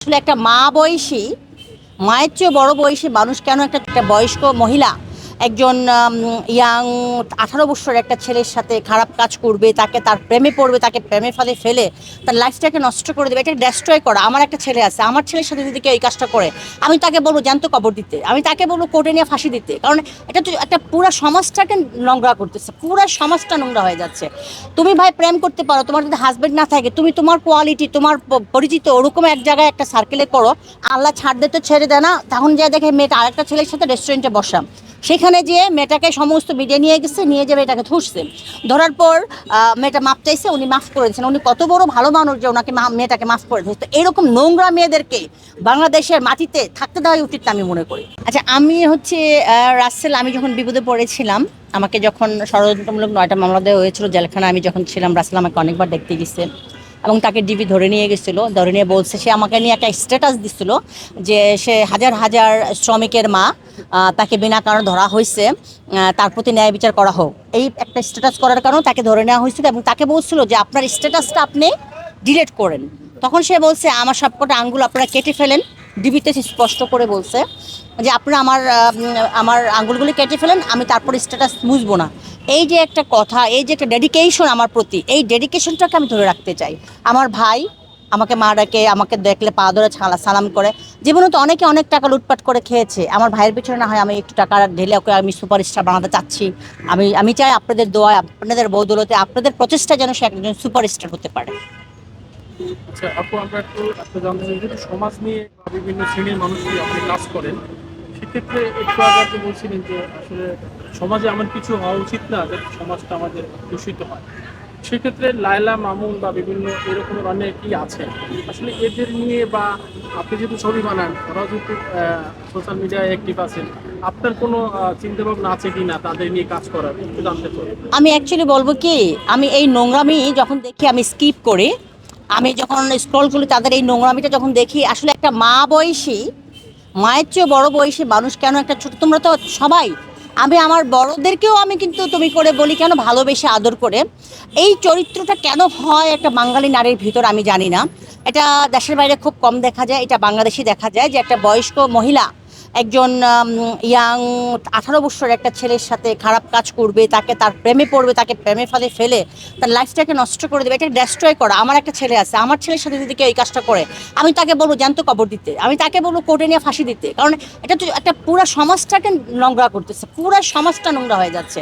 আসলে একটা মা বয়সী মায়ের চেয়ে বড় বয়সী মানুষ কেন একটা বয়স্ক মহিলা? একজন ইয়াং আঠারো বছরের একটা ছেলের সাথে খারাপ কাজ করবে, তাকে তার প্রেমে পড়বে, তাকে প্রেমে ফেলে ফেলে, তার লাইফটাকে নষ্ট করে দেবে এটা ডেস্ট্রয় করা। আমার একটা ছেলে আছে, আমার ছেলের সাথে যদি কেউ এই কাজটা করে, আমি তাকে বলব জ্যান্ত কবর দিতে, আমি তাকে বলব কোর্টে নিয়ে ফাঁসি দিতে, কারণ এটা তো একটা পুরো সমাজটাকে নোংরা করতেছে, পুরো সমাজটা নোংরা হয়ে যাচ্ছে। তুমি ভাই প্রেম করতে পারো, তোমার যদি হাজবেন্ড না থাকে, তুমি তোমার কোয়ালিটি তোমার পরিচিত ওরকম এক জায়গায় একটা সার্কেলে করো, আল্লাহ ছাড় দে তো ছেড়ে দেয় না, তখন যা দেখে মেয়েটা আরেকটা ছেলের সাথে রেস্টুরেন্টে বসা। সেখানে যেয়ে মেয়েটাকে সমস্ত মিডিয়া নিয়ে গেছে, নিয়ে যে মেয়েটাকে ধরছে। ধরার পর মেয়েটা মাপ চাইছে, উনি মাফ করেছেন উনি কত বড় ভালো মানুষ যে ওনাকে মেয়েটাকে মাফ করে দিয়েছে। তো এরকম নোংরা মেয়েদেরকে বাংলাদেশের মাটিতে থাকতে দেওয়াই উচিত আমি মনে করি। আচ্ছা আমি হচ্ছে রাসেল, আমি যখন বিপদে পড়েছিলাম, আমাকে যখন ষড়যন্ত্রমূলক নয়টা মামলা দেওয়া হয়েছিল জেলখানা আমি যখন ছিলাম, রাসেল আমাকে অনেকবার দেখতে গেছে। এবং তাকে ডিবি ধরে নিয়ে গেছিল, ধরে নিয়ে বলছে সে আমাকে নিয়ে একটা স্ট্যাটাস দিছিল যে সে হাজার হাজার শ্রমিকের মা তাকে বিনা কারণে ধরা হয়েছে তার প্রতি ন্যায় বিচার করা হোক। এই একটা স্ট্যাটাস করার কারণে তাকে ধরে নেওয়া হয়েছিল এবং তাকে বলছিল যে আপনার স্ট্যাটাসটা আপনি ডিলেট করেন। তখন সে বলছে, আমার সবকটা আঙ্গুল আপনারা কেটে ফেলেন ডিবিতে স্পষ্ট করে বলছে যে আপনারা আমার আমার আঙুলগুলি কেটে ফেলেন, আমি তারপর স্ট্যাটাস বুঝব না। এই যে একটা কথা, এই যে একটা ডেডিকেশন আমার প্রতি, এই ডেডিকেশনটাকে আমি ধরে রাখতে চাই। আমার ভাই আমাকে মা ডাকে, আমাকে দেখলে পা ধরে ছালা সালাম করে। জীবনে তো অনেকে অনেক টাকা লুটপাট করে খেয়েছে। আমার ভাইয়ের পিছনে না হয় আমি একটু টাকা ঢেলে ওকে, আমি সুপারস্টার বানাতে চাচ্ছি। আমি আমি চাই আপনাদের দোয়া আপনাদের বৌদলতে, আপনাদের প্রচেষ্টা যেন সে একজন সুপারস্টার হতে পারে। আচ্ছা আপু, আমরা একটু একটু জানতে চাই, যেহেতু সমাজ নিয়ে বা বিভিন্ন শ্রেণির মানুষ নিয়ে আপনি কাজ করেন, সেক্ষেত্রে একটু আগে আপনি বলছিলেন যে আসলে সমাজে এমন কিছু হওয়া উচিত না যাতে সমাজটা আমাদের দূষিত হয়। সেক্ষেত্রে লায়লা, মামুন বা বিভিন্ন এরকমের অনেকই আছে? আসলে এদের নিয়ে বা আপনি যেহেতু ছবি বানান, ওরাও যেহেতু সোশ্যাল মিডিয়ায় অ্যাক্টিভ আছেন, আপনার কোনো চিন্তা ভাবনা আছে কি না তাদের নিয়ে কাজ করার? একটু জানতে চাই। আমি অ্যাকচুয়ালি বলব কি, আমি এই নোংরামি যখন দেখি, আমি স্কিপ করি। আমি যখন স্ক্রল করি, তাদের এই নোংরামিটা যখন দেখি, আসলে একটা মা বয়সী, মায়ের চেয়ে বড় বয়সী মানুষ কেন একটা ছোট? তোমরা তো সবাই। আমি আমার বড়দেরকেও আমি কিন্তু তুমি করে বলি, কেন ভালোবেসে আদর করে। এই চরিত্রটা কেন হয় একটা বাঙালি নারীর ভিতর আমি জানি না। এটা দেশের বাইরে খুব কম দেখা যায়, এটা বাংলাদেশে দেখা যায় যে একটা বয়স্ক মহিলা একজন ইয়াং আঠারো বছরের একটা ছেলের সাথে খারাপ কাজ করবে, তাকে তার প্রেমে পড়বে, তাকে প্রেমে ফেলে ফেলে, তার লাইফটাকে নষ্ট করে দেবে, এটা ডেস্ট্রয় করা। আমার একটা ছেলে আছে, আমার ছেলের সাথে যদি কেউ এই কাজটা করে, আমি তাকে বলব জ্যান্ত কবর দিতে, আমি তাকে বলব কোর্টে নিয়ে ফাঁসি দিতে, কারণ এটা তো একটা পুরো সমাজটাকে নোংরা করতেছে, পুরো সমাজটা নোংরা হয়ে যাচ্ছে।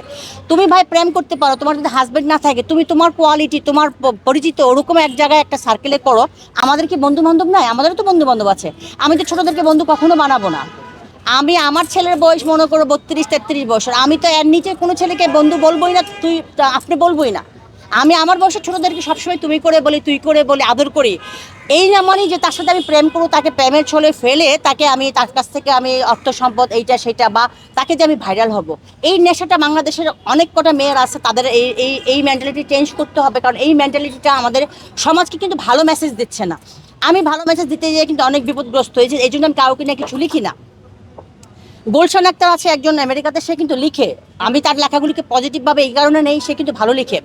তুমি ভাই প্রেম করতে পারো, তোমার যদি হাজবেন্ড না থাকে, তুমি তোমার কোয়ালিটি তোমার পরিচিত ওরকম এক জায়গায় একটা সার্কেলে করো, আমাদের কি বন্ধু বান্ধব নাই? আমাদেরও তো বন্ধু বান্ধব আছে। আমি তো ছোটদেরকে বন্ধু কখনো বানাবো না। আমি আমার ছেলের বয়স মনে করো বত্রিশ, তেত্রিশ বছর। আমি তো এর নিচে কোনো ছেলেকে বন্ধু বলবোই না, তুই আপনি বলবোই না। আমি আমার বয়সের ছোটদেরকে সবসময় তুমি করে বলি, তুই করে বলি, আদর করি। এই না মানে যে তার সাথে আমি প্রেম করব, তাকে প্রেমের ছলে ফেলে তাকে আমি তার কাছ থেকে আমি অর্থ সম্পদ এইটা সেটা বা তাকে যে আমি ভাইরাল হব। এই নেশাটা বাংলাদেশের অনেক কটা মেয়ের আছে, তাদের এই এই এই মেন্টালিটি চেঞ্জ করতে হবে, কারণ এই মেন্টালিটিটা আমাদের সমাজকে কিন্তু ভালো মেসেজ দিচ্ছে না। আমি ভালো মেসেজ দিতে গিয়ে কিন্তু অনেক বিপদগ্রস্ত হয়েছি এই জন্য আমি কাউকে নিয়ে কিছু লিখি না। গুলশান আক্তার আছে, একজন আমেরিকাতে, সে কিন্তু লিখে, আমি তার লেখাগুলিকে পজিটিভভাবে এই কারণে নেই, সে কিন্তু ভালো লিখে।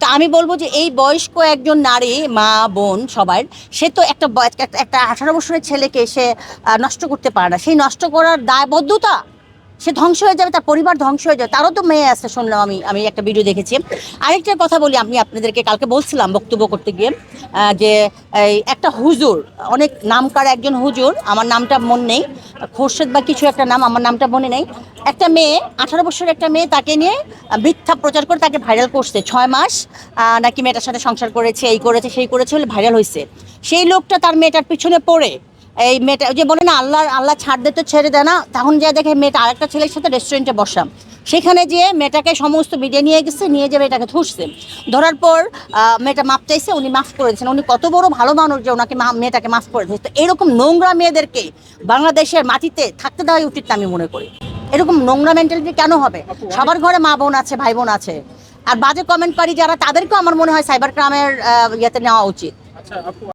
তো আমি বলব যে এই বয়স্ক একজন নারী, মা, বোন সবার, সে তো একটা একটা আঠারো বছরের ছেলেকে সে নষ্ট করতে পারে না। সেই নষ্ট করার দায়বদ্ধতা সে ধ্বংস হয়ে যাবে, তার পরিবার ধ্বংস হয়ে যাবে, তারও তো মেয়ে আছে, শুনলাম আমি আমি একটা ভিডিও দেখেছি। আরেকটা কথা বলি আমি আপনাদেরকে কালকে বলছিলাম বক্তব্য করতে গিয়ে যে, এই একটা হুজুর, অনেক নামকার একজন হুজুর, আমার নামটা মন নেই, খোরশেদ বা কিছু একটা নাম, আমার নামটা মনে নেই, একটা মেয়ে, আঠারো বছরের একটা মেয়ে তাকে নিয়ে মিথ্যা প্রচার করে তাকে ভাইরাল করছে, ছয় মাস নাকি মেয়েটার সাথে সংসার করেছে, এই করেছে, সেই করেছে বলে ভাইরাল হয়েছে সেই লোকটা তার মেয়েটার পিছনে পড়ে এই মেয়েটা যে বলে না, আল্লাহ আল্লাহ ছাড় দে তো, ছেড়ে দেয় না, তখন যা দেখে মেয়েটা আরেকটা ছেলের সাথে রেস্টুরেন্টে বসা সেখানে যেয়ে মেয়েটাকে সমস্ত মিডিয়া নিয়ে গেছে, নিয়ে যে মেয়েটাকে ধরছে। ধরার পর মেয়েটা মাপ চাইছে, উনি মাফ করেছেন উনি কত বড় ভালো মানুষ যে ওনাকে মেয়েটাকে মাফ করে দিয়েছে। তো এরকম নোংরা মেয়েদেরকে বাংলাদেশের মাটিতে থাকতে দেওয়াই উচিত আমি মনে করি। এরকম নোংরা মেন্টালিটি কেন হবে? সবার ঘরে মা বোন আছে, ভাই বোন আছে। আর বাজে কমেন্টকারী যারা, তাদেরকেও আমার মনে হয় সাইবার ক্রাইমের ইয়েতে নেওয়া উচিত। আচ্ছা